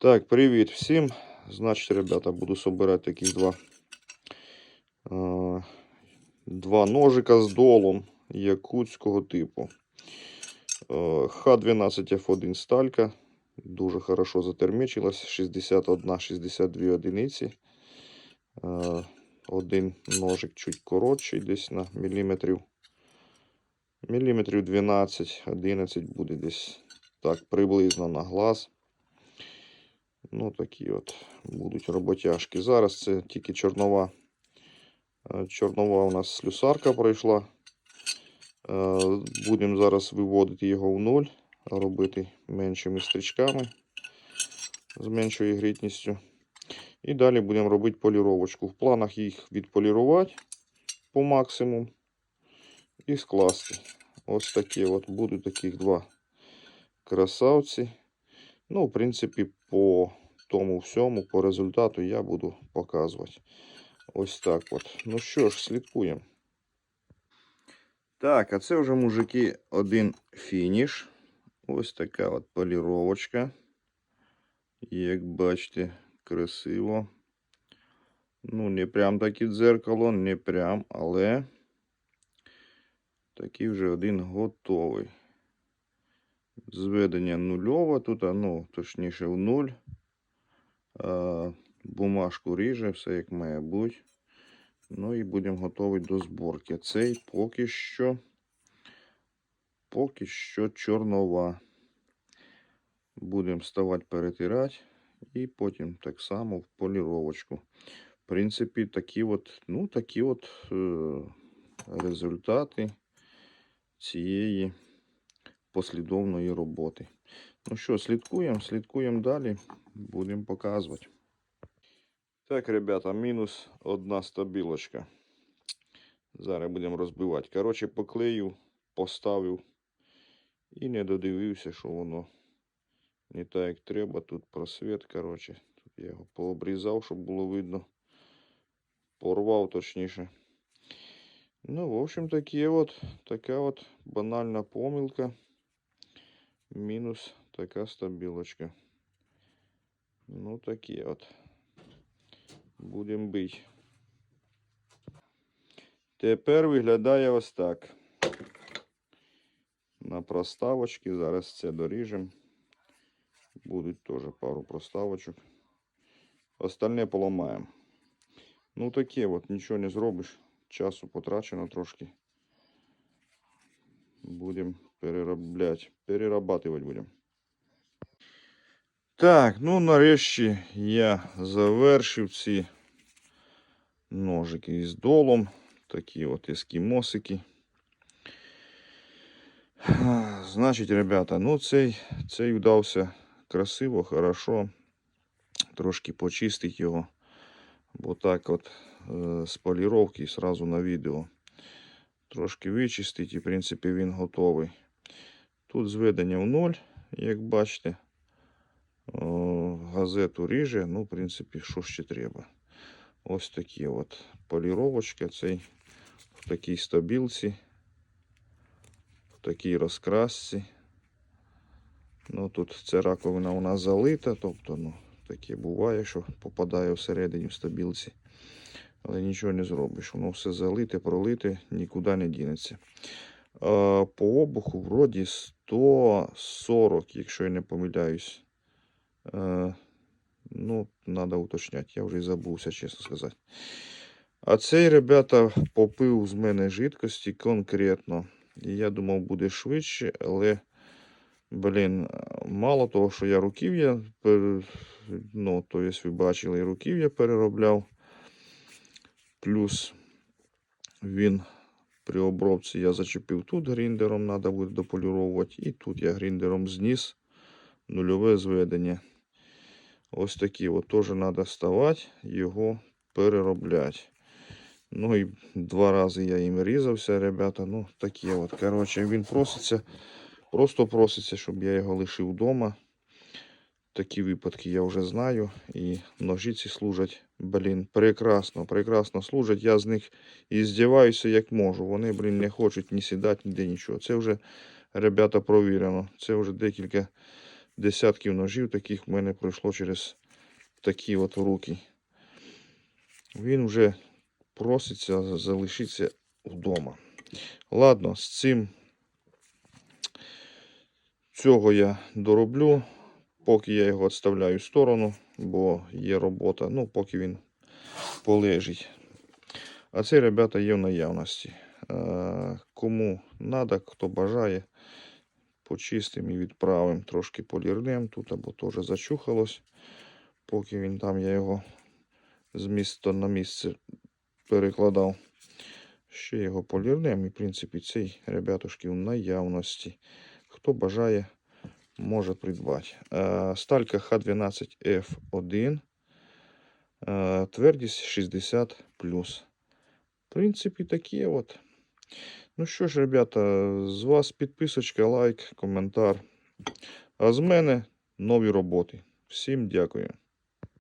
Так, привіт всім. Значить, ребята, буду собирати таких два, е, два ножика з долом якутського типу. Е, Х12F1 сталька. Дуже хорошо затермічилась. 61-62 одиниці. Е, Один ножик чуть коротший, десь на міліметрів. Міліметрів 12-11 буде десь так приблизно на глаз. Ну, такі от будуть роботяжки. Зараз це тільки чорнова. Е, Чорнова у нас слюсарка пройшла. Е, Будемо зараз виводити його в нуль, робити меншими стрічками з меншою грітністю. І далі будемо робити поліровочку. В планах їх відполірувати по максимуму і скласти. Ось такі от будуть таких два красавці. Ну, в принципі, по тому всьому, по результату я буду показувати. Ось так от. Ну що ж, слідкуємо. Так, а це вже, мужики, один фініш. Ось така от поліровочка. Як бачите, красиво. Ну, не прям таке дзеркало, не прям, але такий вже один готовий. Зведення нульове тут, ну, точніше в нуль. Бумажку ріже, все як має бути. Ну і будемо готові до зборки. Цей поки що, поки що чорнова. Будемо ставати перетирати і потім так само в поліровочку. В принципі, такі от, ну, такі от е, результати цієї послідовної роботи. Ну що, слідкуємо, слідкуємо далі, будемо показувати. Так, ребята, мінус одна стабілочка. Зараз будемо розбивати. Коротше, поклею, поставив і не додивився, що воно не так, як треба. Тут просвіт, коротше. Тут я його пообрізав, щоб було видно. Порвав точніше. Ну, в общем, такі от, така от банальна помилка. Мінус така стабілочка. Ну, такі от. Будемо бити. Тепер виглядає ось так. На проставочки. Зараз це доріжемо. Будуть теж пару проставочок. Остальне поламаємо. Ну таке от, нічого не зробиш. Часу потрачено трошки. Будемо переробляти. Перерабатувати будемо. Так, ну нарешті я завершив ці ножики із долом. Такі от ескімосики. Значить, ребята, ну цей, цей вдався красиво, хорошо. Трошки почистить його. Бо так от е, з поліровки сразу на відео. Трошки вичистить і, в принципі, він готовий. Тут зведення в ноль, як бачите. Газету ріже, ну, в принципі, що ще треба. Ось такі от поліровочки. Цей в такій стабілці, в такій розкрасці. Ну, тут ця раковина у нас залита, тобто, ну, таке буває, що попадає всередині в стабілці. Але нічого не зробиш. Воно все залите, пролите, нікуди не дінеться. А, по обуху вроді 140, якщо я не помиляюсь. Е, ну, треба уточняти, я вже й забувся, чесно сказати. А цей, ребята, попив з мене жидкості конкретно. І я думав, буде швидше, але, блін, мало того, що я руків'я, ну, то є, ви бачили, руків'я переробляв. Плюс він при обробці я зачепив тут гріндером, треба буде дополіровувати. І тут я гріндером зніс нульове зведення. Ось такі от теж треба ставати, його переробляти. Ну і два рази я їм різався, ребята. Ну, такі от. Коротше, він проситься, просто проситься, щоб я його лишив вдома. Такі випадки я вже знаю. І ножиці служать, блін, прекрасно, прекрасно служать. Я з них і здіваюся як можу. Вони, блін, не хочуть ні сідати, ніде нічого. Це вже, ребята, провірено. Це вже декілька десятків ножів таких в мене пройшло через такі от руки. Він вже проситься залишитися вдома. Ладно, з цим цього я дороблю, поки я його відставляю в сторону, бо є робота, ну, поки він полежить. А це, ребята, є в наявності. Е, Кому надо, хто бажає, почистимо і відправимо. Трошки полірнем тут, або теж зачухалось. Поки він там, я його з міста на місце перекладав. Ще його полірнем. І, в принципі, цей, ребятушки, в наявності. Хто бажає, може придбати. Е, Сталька Х12F1. Е, Твердість 60 В принципі, такі от. Ну що ж, ребята, з вас підписочка, лайк, коментар. А з мене нові роботи. Всім дякую.